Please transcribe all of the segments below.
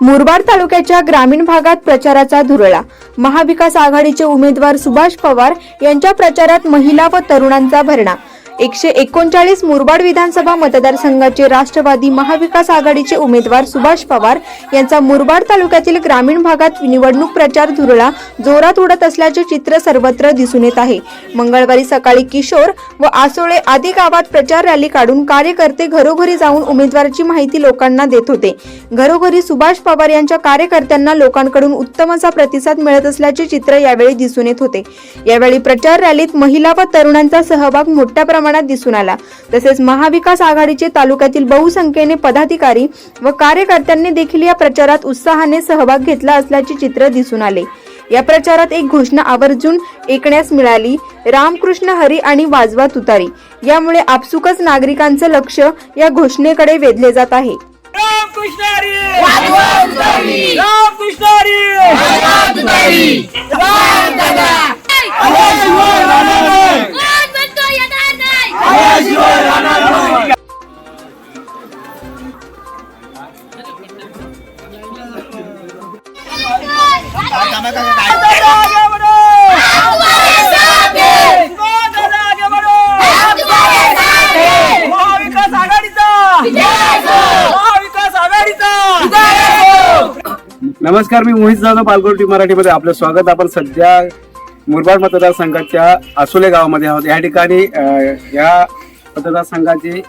मुरबाड तालुक्याच्या ग्रामीण भागात प्रचाराचा धुरळा. महाविकास आघाडीचे उमेदवार सुभाष पवार यांच्या प्रचारात महिला व तरुणांचा भरणा. एकशे एकोणचाळीस मुरबाड विधानसभा मतदारसंघाचे राष्ट्रवादी महाविकास आघाडीचे उमेदवार सुभाष पवार यांचा मुरबाड तालुक्यातील ग्रामीण भागात निवडणूक प्रचार धुरळा जोरात उडत असल्याचे चित्र सर्वत्र दिसून येत आहे. मंगळवारी सकाळी किशोर व आसोळे आदी गावात प्रचार रॅली काढून कार्यकर्ते घरोघरी जाऊन उमेदवाराची माहिती लोकांना देत होते. घरोघरी सुभाष पवार यांच्या कार्यकर्त्यांना लोकांकडून उत्तम असा प्रतिसाद मिळत असल्याचे चित्र यावेळी दिसून येत होते. यावेळी प्रचार रॅलीत महिला व तरुणांचा सहभाग मोठ्या प्रमाणात दिसून आला. तसेच महाविकास आघाडीचे तालुक्यातील बहुसंख्येने पदाधिकारी व कार्यकर्त्यांनी देखील या प्रचारात उत्साहाने सहभाग घेतला असल्याचे चित्र दिसून आले. या प्रचारात एक घोषणा आवर्जून ऐकण्यास मिळाली रामकृष्ण हरी आणि वाजवा तुतारी. यामुळे आपसुकच नागरिकांचं लक्ष या घोषणेकडे वेधले जात आहे. रामकृष्ण नमस्कार मी मोहित जाधव पालघर टी मराठीमध्ये आपलं स्वागत. आपण सध्या मुरबाड मतदारसंघाच्या आसोले गावामध्ये आहोत. या ठिकाणी या मतदारसंघाचे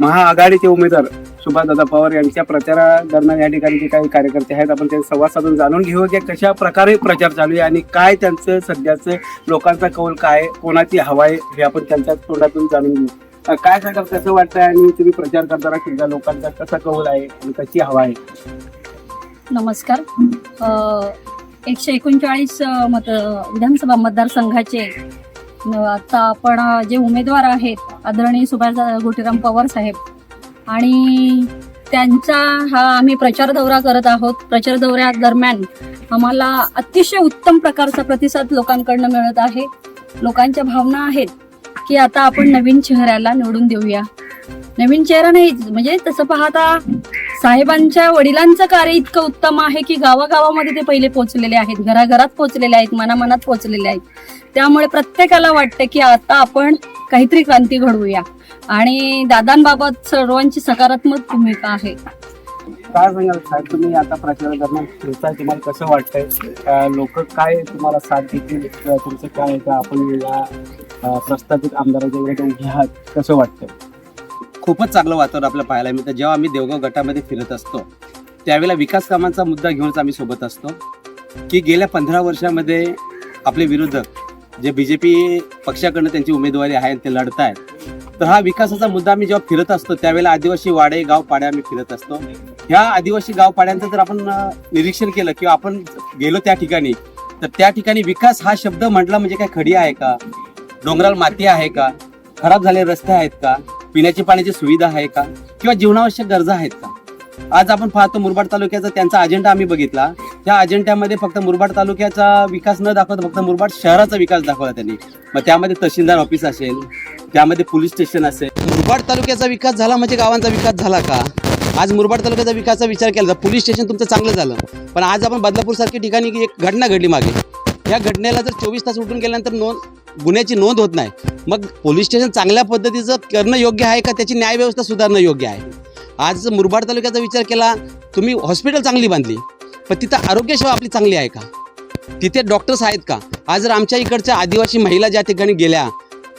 महाआघाडीचे उमेदवार सुभाषदादा पवार यांच्या प्रचारादरम्यान या ठिकाणी जे काही कार्यकर्ते आहेत आपण त्यांचा संवाद साधून जाणून घेऊ की कशा प्रकारे प्रचार चालू आहे आणि काय त्यांचं सध्याचं लोकांचा कौल काय कोणाची हवा आहे हे आपण त्यांच्या तोंडातून जाणून घेऊ. काय सांगाल कसं वाटतंय आणि तुम्ही प्रचार करताना सुद्धा लोकांचा कसा कौल आहे आणि कशी हवा आहे? नमस्कार. एकशे एकोणचाळीस मत विधानसभा मतदारसंघाचे आता आपण जे उमेदवार आहेत आदरणीय सुभाष गोटीराम पवार साहेब आणि त्यांचा हा आम्ही प्रचार दौरा करत आहोत. प्रचार दौऱ्या दरम्यान आम्हाला अतिशय उत्तम प्रकारचा प्रतिसाद लोकांकडनं मिळत आहे. लोकांच्या भावना आहेत की आता आपण नवीन चेहऱ्याला निवडून देऊया. नवीन चेहरा नाही म्हणजे तसं पाहता साहेबांच्या वडिलांचं कार्य इतकं उत्तम आहे की गावागावामध्ये ते पहिले पोहोचलेले आहेत घराघरात पोहोचलेले आहेत मनामनात पोहोचलेले आहेत. त्यामुळे प्रत्येकाला वाटतं की आता आपण काहीतरी क्रांती घडवूया. आणि दादांबाबत सर्वांची सकारात्मक भूमिका आहे. काय सांगाल साहेब तुम्ही आता प्रचारादरम्यान फिरताय तुम्हाला कसं वाटतंय? लोक काय तुम्हाला साथ देतील? तुमचं काय आहे का? आपण या प्रस्तावित आमदाराच्या उभे आहात कसं वाटतंय? खूपच चांगलं वातावरण आपल्याला पाहायला मिळतं. जेव्हा आम्ही देवगाव गटामध्ये फिरत असतो त्यावेळेला विकास कामांचा मुद्दा घेऊनच आम्ही सोबत असतो. की गेल्या पंधरा वर्षामध्ये आपले विरोधक जे बी जे पी पक्षाकडनं त्यांची उमेदवारी आहे ते लढत आहेत तर हा विकासाचा मुद्दा आम्ही जेव्हा फिरत असतो त्यावेळेला आदिवासी वाडे गाव पाड्या आम्ही फिरत असतो. ह्या आदिवासी गाव पाड्यांचं जर आपण निरीक्षण केलं किंवा आपण गेलो त्या ठिकाणी तर त्या ठिकाणी विकास हा शब्द म्हटला म्हणजे काय खडी आहे का? डोंगराल माती आहे का? खराब झालेले रस्ते आहेत का? पिण्याची पाण्याची सुविधा आहे का? किंवा जीवनावश्यक गरजा आहेत का? आज आपण पाहतो मुरबाड तालुक्याचा त्यांचा अजेंडा आम्ही बघितला. त्या अजेंड्यामध्ये फक्त मुरबाड तालुक्याचा विकास न दाखवता फक्त मुरबाड शहराचा विकास दाखवला त्यांनी. मग त्यामध्ये तहसीलदार ऑफिस असेल त्यामध्ये पोलीस स्टेशन असेल. मुरबाड तालुक्याचा विकास झाला म्हणजे गावांचा विकास झाला का? आज मुरबाड तालुक्याचा विकासाचा विचार केला तर पोलीस स्टेशन तुमचं चांगलं झालं. पण आज आपण बदलापूर सारख्या ठिकाणी एक घटना घडली मागे. या घटनेला जर चोवीस तास उठून गेल्यानंतर नोंद गुन्ह्याची नोंद होत नाही मग पोलीस स्टेशन चांगल्या पद्धतीचं करणं योग्य आहे का? त्याची न्यायव्यवस्था सुधारणं योग्य आहे. आज मुरबाड तालुक्याचा विचार केला तुम्ही हॉस्पिटल चांगली बांधली पण तिथं आरोग्यसेवा आपली चांगली आहे का? तिथे डॉक्टर्स आहेत का? आज जर आमच्या इकडच्या आदिवासी महिला ज्या ठिकाणी गेल्या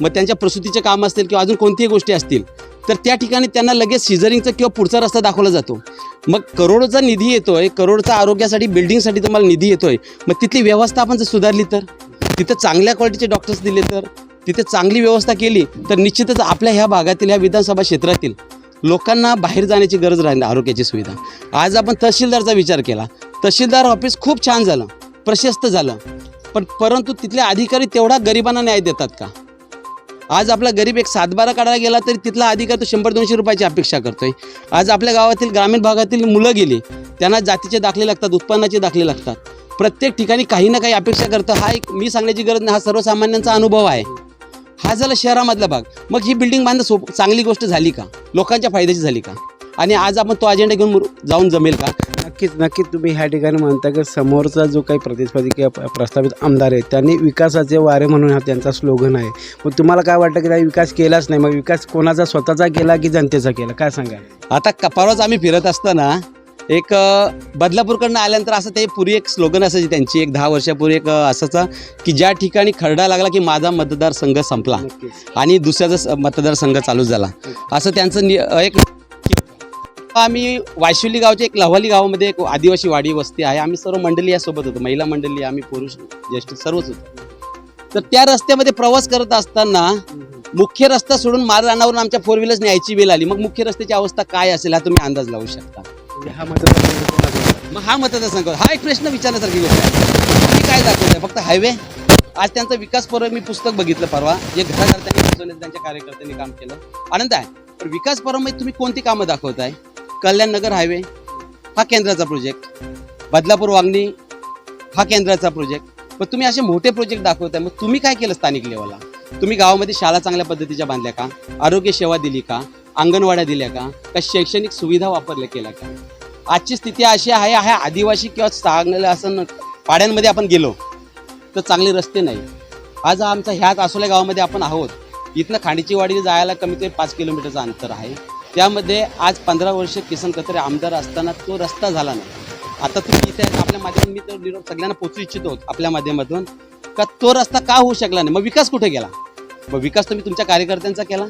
मग त्यांच्या प्रसूतीचे काम असतील किंवा अजून कोणतीही गोष्टी असतील तर त्या ठिकाणी त्यांना लगेच सिझरिंगचं किंवा पुढचा रस्ता दाखवला जातो. मग करोडचा निधी येतो आहे करोडचा आरोग्यासाठी बिल्डिंगसाठी तुम्हाला निधी येतो आहे मग तिथली व्यवस्था आपण जर सुधारली तर? तिथं चांगल्या क्वालिटीचे डॉक्टर्स दिले तर? तिथे चांगली व्यवस्था केली तर निश्चितच आपल्या ह्या भागातील ह्या विधानसभा क्षेत्रातील लोकांना बाहेर जाण्याची गरज राहील आरोग्याची सुविधा. आज आपण तहसीलदारचा विचार केला. तहसीलदार ऑफिस खूप छान झालं प्रशस्त झालं. पण परंतु तिथले अधिकारी तेवढा गरिबांना न्याय देतात का? आज आपला गरीब एक सातबारा काढायला गेला तरी तिथला अधिकार तो शंभर दोनशे रुपयाची अपेक्षा करतोय. आज आपल्या गावातील ग्रामीण भागातील मुलं गेली त्यांना जातीचे दाखले लागतात उत्पन्नाचे दाखले लागतात. प्रत्येक ठिकाणी काही ना काही अपेक्षा करतं. हा एक मी सांगण्याची गरज नाही हा सर्वसामान्यांचा अनुभव आहे. हा झाला शहरामधला भाग. मग ही बिल्डिंग बांधणं सोप चांगली गोष्ट झाली का? लोकांच्या फायद्याची झाली का? आणि आज आपण तो अजेंडा घेऊन जाऊन जमेल का? नक्कीच नक्कीच. तुम्ही ह्या ठिकाणी म्हणता की समोरचा जो काही प्रतिस्पर्धी किंवा प- प्रस्तावित आमदार आहे त्यांनी विकासाचे वारे म्हणून हा त्यांचा स्लोगन आहे. मग तुम्हाला काय वाटतं की त्यांनी विकास केलाच नाही? मग विकास कोणाचा स्वतःचा केला की जनतेचा केला? काय सांगाल आता परवाच आम्ही फिरत असताना एक बदलापूरकडनं आल्यानंतर असं ते पूर्वी एक स्लोगन असायची त्यांची एक दहा वर्षापूर्वी एक अ, असायचा की ज्या ठिकाणी खरडा लागला की माझा मतदारसंघ संपला आणि दुसऱ्याचा मतदारसंघ चालू झाला. असं त्यांचं एक आम्ही वायशुली गावच्या एक लव्हाली गावामध्ये एक आदिवासी वाडी वस्ती आहे. आम्ही सर्व मंडळी यासोबत होतो. महिला मंडळी आम्ही पुरुष ज्येष्ठ सर्वच होतो. तर त्या रस्त्यामध्ये प्रवास करत असताना मुख्य रस्ता सोडून माररानावरून आमच्या फोर व्हीलर्स न्यायची वेळ आली. मग मुख्य रस्त्याची अवस्था काय असेल हा तुम्ही अंदाज लावू शकता. म्हणजे हा मतदारसंघ? मग हा मतदारसंघ. हा एक प्रश्न विचारण्यासारखी गोष्ट आहे. काय दाखवताय? फक्त हायवे आज त्यांचा विकास पर्व मी पुस्तक बघितलं परवा. जे घराघरत्यांनी बसवले त्यांच्या कार्यकर्त्यांनी काम केलं. आनंद आहे. पण विकास पर्वामध्ये तुम्ही कोणती कामं दाखवताय? कल्याण नगर हायवे हा केंद्राचा प्रोजेक्ट बदलापूर वांगणी हा केंद्राचा प्रोजेक्ट पण तुम्ही असे मोठे प्रोजेक्ट दाखवताय मग तुम्ही काय केलं स्थानिक लेवलला तुम्ही गावामध्ये शाळा चांगल्या पद्धतीच्या बांधल्या का? आरोग्य सेवा दिली का? अंगणवाड्या दिल्या का? का शैक्षणिक सुविधा वापरल्या केल्या का? आजची स्थिती अशी आहे ह्या आदिवासी किंवा चांगलं असं पाड्यांमध्ये आपण गेलो तर चांगले रस्ते नाही. आज आमचा ह्याच आसोल्या गावामध्ये आपण आहोत. इथनं खांडीची वाडीला जायला कमीत कमी पाच किलोमीटरचं अंतर आहे. त्यामध्ये आज पंधरा वर्ष किसन कत्रे आमदार असताना तो रस्ता झाला नाही. आता तुम्ही इथे आपल्या माध्यमातून मी तो निरोप सगळ्यांना पोचू इच्छितो आपल्या माध्यमातून का तो रस्ता का होऊ शकला नाही? मग विकास कुठे गेला मग विकास तुम्ही तुमच्या कार्यकर्त्यांचा केला?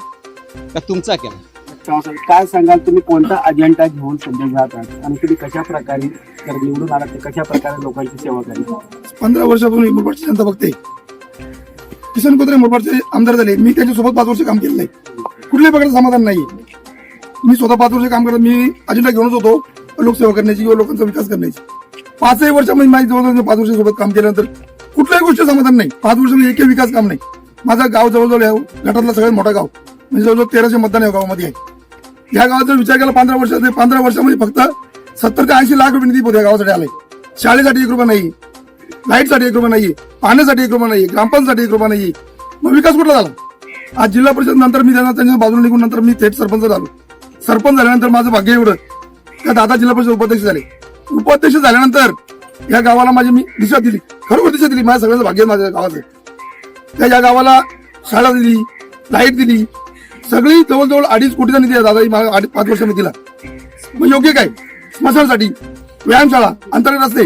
का तुमचा केला? काय सांगाल तुम्ही? कोणता अजेंडा घेऊन सध्या जात आहात? आणि तुम्ही कशा प्रकारे जर निवडून आलात तर कशा प्रकारे लोकांची सेवा करणार पंधरा वर्षापूर्वी मुरबाडची जनता बघते. किसन कोत्रे मुरबाडचे आमदार झाले. मी त्यांच्यासोबत पाच वर्ष काम केलेलं आहे कुठल्याही प्रकारचं समाधान नाही मी स्वतः पाच वर्ष काम करत मी अजेंडा घेऊनच होतो लोकसेवा करण्याची किंवा लोकांचा विकास करण्याची. पाचही वर्षामध्ये माझी जवळजवळ पाच वर्षासोबत काम केल्यानंतर कुठल्याही गोष्ट समाधान नाही. पाच वर्षामध्ये एकही विकास काम नाही. माझा गाव जवळजवळ आहे गटातला सगळ्यात मोठा गाव. म्हणजे जवळजवळ तेराशे मतदान या गावामध्ये आहे. या गावाचा विचार केला पंधरा वर्षात पंधरा वर्षामध्ये फक्त सत्तर ते ऐंशी लाख रुपये निधी पोहोच या गावासाठी आले शाळेसाठी एक रुपया नाही लाईटसाठी एक रुपये नाहीये. पाण्यासाठी एक रुपये नाहीये. ग्रामपंचायतसाठी एक रुपया नाही मग विकास कुठला झाला? आज जिल्हा परिषद नंतर मी त्यांना त्यांच्या बाजूला निघून नंतर मी थेट सरपंच झालो. सरपंच झाल्यानंतर माझं भाग्य एवढं. का दादा जिल्हा परिषद उपाध्यक्ष झाले. उपाध्यक्ष झाल्यानंतर या गावाला माझी मी दिशा दिली. खरोखर दिशा दिली. माझ्या सगळ्यांचं भाग्य आहे माझ्या गावाचं. त्या या गावाला शाळा दिली लाइट दिली. सगळी जवळजवळ अडीच कोटीचा निधी दादा मला अडीच पाच वर्षांनी दिला. मग योग्य काय? स्मशानसाठी व्यायामशाळा अंतर्गत असते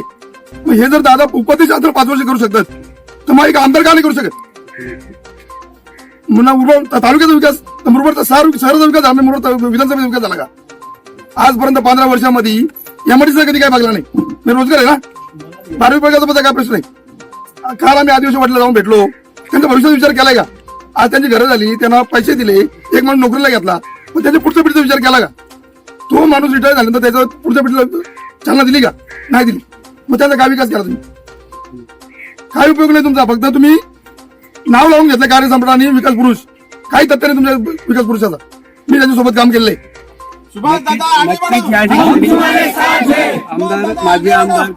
मग हे जर दादा उपाध्यक्ष अंतर पाच वर्ष करू शकतात तर मग एक आमदार का नाही करू शकत? मुन्हा मुरबाड तालुक्याचा विकास तर मुरबाडचा सार शहराचा विकास झाला मुरबाड विधानसभेचा विकास झाला का? आजपर्यंत पंधरा वर्षामध्ये एमआयडीचा कधी काय बघला नाही? मी रोजगार आहे ना? बारावी वर्गाचा काय प्रश्न नाही काल आम्ही आदिवासी वाटला जाऊन भेटलो. त्यांचा भविष्याचा विचार केलाय का? आज त्यांची घरं झाली त्यांना पैसे दिले एक माणूस नोकरीला घेतला. मग त्याच्या पुढच्या पिढीचा विचार केला का? तो माणूस रिटायर झाल्यानंतर त्याचा पुढच्या पिढीला चालना दिली का? नाही दिली. मग त्याचा काय विकास केला तुम्ही? काय उपयोग नाही तुमचा? फक्त तुम्ही नाव लावून घेतलं कार्यसम्राट आणि विकास पुरुष. काही तथ्य नाही तुमच्या विकास पुरुषाचा. मी त्याच्यासोबत काम केलंय आमदार माजी आमदार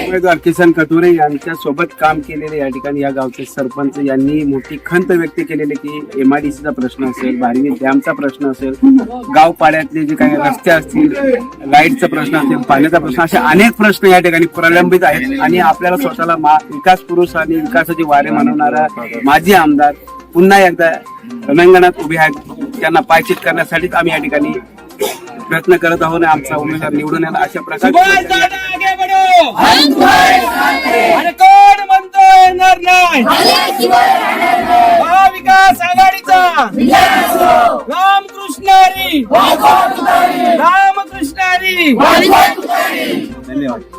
उमेदवार किसन कटोरे यांच्या सोबत काम केलेले या ठिकाणी या गावचे सरपंच यांनी मोठी खंत व्यक्त केलेली की एमआयडीसीचा प्रश्न असेल बारवी डॅमचा प्रश्न असेल गाव पाड्यातले जे काही रस्ते असतील लाईटचा प्रश्न असेल पाण्याचा प्रश्न असे अनेक प्रश्न या ठिकाणी प्रलंबित आहेत. आणि आपल्याला स्वतःला मा- विकास पुरुष आणि विकासाचे वारे म्हणवणारा माजी आमदार पुन्हा एकदा रणांगणात उभे आहेत. त्यांना पायचीत करण्यासाठीच आम्ही या ठिकाणी प्रयत्न करत आहोत आणि आमचा उमेदवार निवडून येणार अशा प्रकारे कोण म्हणतो येणार नाही? महाविकास आघाडीचा. रामकृष्ण हरी. रामकृष्ण हरी. धन्यवाद.